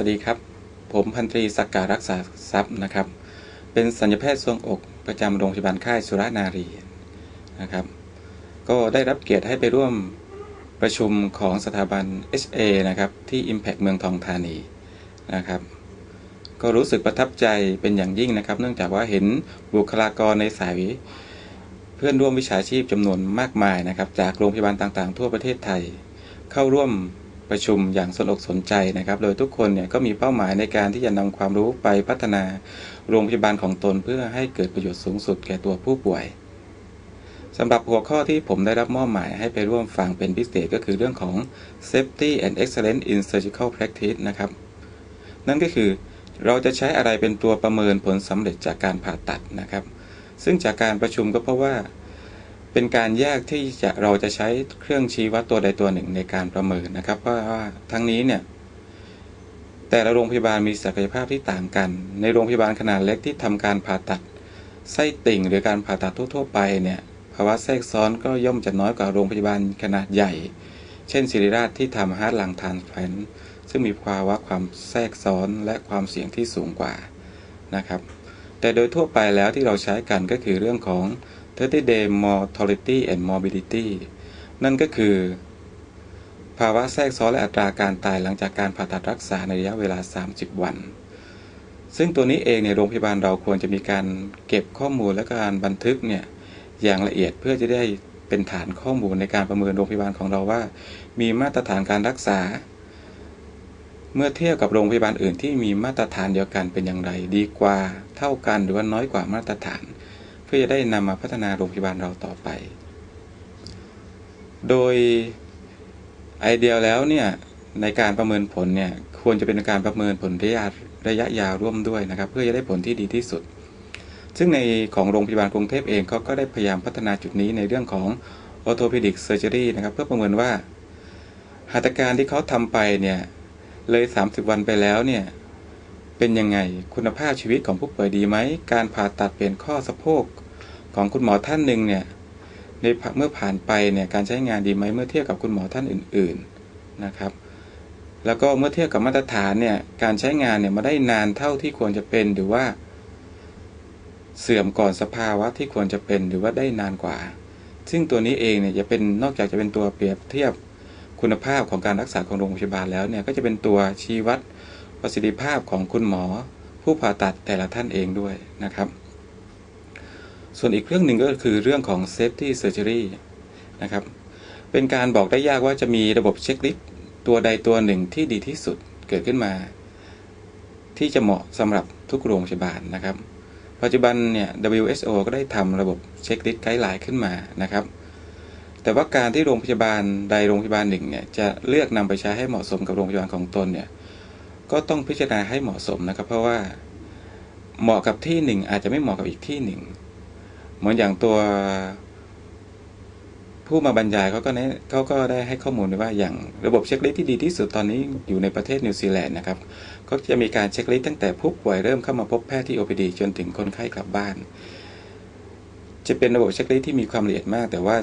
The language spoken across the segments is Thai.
วัสดีครับ ผมพันตรีสักการรักษาทรัพย์นะครับ เป็นสัญญแพทย์ทรวงอกประจำโรงพยาบาลค่ายสุรานารีนะครับ ก็ได้รับเกียรติให้ไปร่วมประชุมของสถาบัน HA นะครับ ที่ Impact เมืองทองธานีนะครับ ก็รู้สึกประทับใจเป็นอย่างยิ่งนะครับ เนื่องจากว่าเห็นบุคลากรในสายเพื่อนร่วมวิชาชีพจำนวนมากมายนะครับ จากโรงพยาบาลต่างๆ ทั่วประเทศไทย เข้าร่วม ประชุมอย่างสนอกสนใจนะครับ โดยทุกคนเนี่ยก็มีเป้าหมายในการที่จะนำความรู้ไปพัฒนาโรงพยาบาลของตนเพื่อให้เกิดประโยชน์สูงสุดแก่ตัวผู้ป่วยสำหรับหัวข้อที่ผมได้รับมอบหมายให้ไปร่วมฟังเป็นพิเศษก็คือเรื่องของ safety and excellence in surgical practice นะครับ นั่นก็คือเราจะใช้อะไรเป็นตัวประเมินผลสำเร็จจากการผ่าตัดนะครับ ซึ่งจากการประชุมก็เพราะว่า เป็นการแยกที่จะเราจะใช้เครื่องชี้วัดตัวใดตัวหนึ่งในการประเมินนะครับเพราะว่าทั้งนี้เนี่ยแต่ละโรงพยาบาลมีศักยภาพที่ต่างกัน ในโรงพยาบาลขนาดเล็กที่ทำการผ่าตัดไส้ติ่งหรือการผ่าตัดทั่ว ๆ ไปเนี่ยภาวะแทรกซ้อนก็ย่อมจะน้อยกว่าโรงพยาบาลขนาดใหญ่ เช่นศิริราชที่ทำฮาร์ดลังทานแพลนซึ่งมีภาวะความแทรกซ้อนและความเสี่ยงที่สูงกว่านะครับ แต่โดยทั่วไปแล้วที่เราใช้กันก็คือเรื่องของ 30 day mortality and morbidity นั่นก็คือ ภาวะแทรกซ้อนและอัตราการตายหลังจากการผ่าตัดรักษาในระยะเวลา 30 วัน ซึ่งตัวนี้เองในโรงพยาบาลเราควรจะมีการเก็บข้อมูลและการบันทึกเนี่ยอย่างละเอียดเพื่อจะได้เป็นฐานข้อมูลในการประเมินโรงพยาบาลของเราว่า มีมาตรฐานการรักษา เมื่อเทียบกับโรงพยาบาลอื่นที่มีมาตรฐานเดียวกันเป็นอย่างไร ดีกว่าเท่ากันหรือว่าน้อยกว่ามาตรฐาน เพื่อจะได้นำมาพัฒนาโรงพยาบาลเราต่อไป โดยไอเดียแล้วเนี่ยในการประเมินผลเนี่ยควรจะเป็นการประเมินผลระยะระยะยาวร่วมด้วยนะครับ เพื่อจะได้ผลที่ดีที่สุด ซึ่งในของโรงพยาบาลกรุงเทพเองเขาก็ได้พยายามพัฒนาจุดนี้ในเรื่องของ orthopedic surgery นะครับ เพื่อประเมินว่าหัตถการที่เขาทำไปเนี่ยเลย 30 วันไปแล้วเนี่ย เป็นยังไง คุณภาพชีวิตของผู้ป่วยดีไหม การผ่าตัดเปลี่ยนข้อสะโพกของคุณหมอท่านหนึ่งเนี่ยในเมื่อผ่านไปเนี่ยการใช้งานดีไหมเมื่อเทียบกับคุณหมอท่านอื่น ๆนะครับ แล้วก็เมื่อเทียบกับมาตรฐานเนี่ยการใช้งานเนี่ยมาได้นานเท่าที่ควรจะเป็นหรือว่า เสื่อมก่อนสภาวะที่ควรจะเป็นหรือว่าได้นานกว่า ซึ่งตัวนี้เองเนี่ยจะเป็นนอกจากจะเป็นตัวเปรียบเทียบคุณภาพของการรักษาของโรงพยาบาลแล้วเนี่ยก็จะเป็นตัวชี้วัด ประสิทธิภาพของคุณหมอผู้ผ่าตัดแต่ละท่านเองด้วยนะครับ ส่วนอีกเรื่องหนึ่งก็คือเรื่องของ safety surgery นะครับ เป็นการบอกได้ยากว่าจะมีระบบเช็คลิสต์ตัวใดตัวหนึ่งที่ดีที่สุดเกิดขึ้นมา ที่จะเหมาะสำหรับทุกโรงพยาบาลนะครับ ปัจจุบันเนี่ย WHO ก็ได้ทำระบบเช็คลิสต์ไกด์ไลน์ขึ้นมานะครับแต่ว่าการที่โรงพยาบาลใดโรงพยาบาลหนึ่งเนี่ยจะเลือกนำไปใช้ให้เหมาะสมกับโรงพยาบาลของตนเนี่ย ก็ต้องพิจารณาให้เหมาะสมนะครับ เพราะว่าเหมาะกับที่หนึ่งอาจจะไม่เหมาะกับอีกที่หนึ่งเหมือนอย่างตัวผู้มาบรรยายเขาก็เขาก็ได้ให้ข้อมูลว่าอย่างระบบเช็คลิสต์ที่ดีที่สุดตอนนี้อยู่ในประเทศนิวซีแลนด์นะครับ ก็จะมีการเช็คลิสต์ตั้งแต่ผู้ป่วยเริ่มเข้ามาพบแพทย์ที่ OPD จนถึงคนไข้กลับบ้าน จะเป็นระบบเช็คลิสต์ที่มีความละเอียดมาก แต่ว่า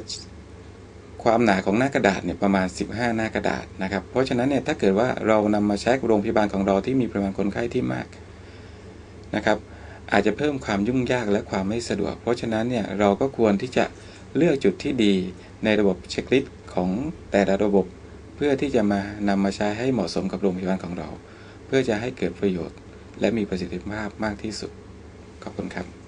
ความหนาของหน้ากระดาษเนี่ยประมาณ 15 หน้ากระดาษนะครับ เพราะฉะนั้นเนี่ยถ้าเกิดว่าเรานำมาใช้โรงพยาบาลของเราที่มีปริมาณคนไข้ที่มากนะครับ อาจจะเพิ่มความยุ่งยากและความไม่สะดวก เพราะฉะนั้นเนี่ยเราก็ควรที่จะเลือกจุดที่ดีในระบบเช็คลิสต์ของแต่ละระบบเพื่อที่จะมานำมาใช้ให้เหมาะสมกับโรงพยาบาลของเรา เพื่อจะให้เกิดประโยชน์ และมีประสิทธิภาพมากที่สุดขอบคุณครับ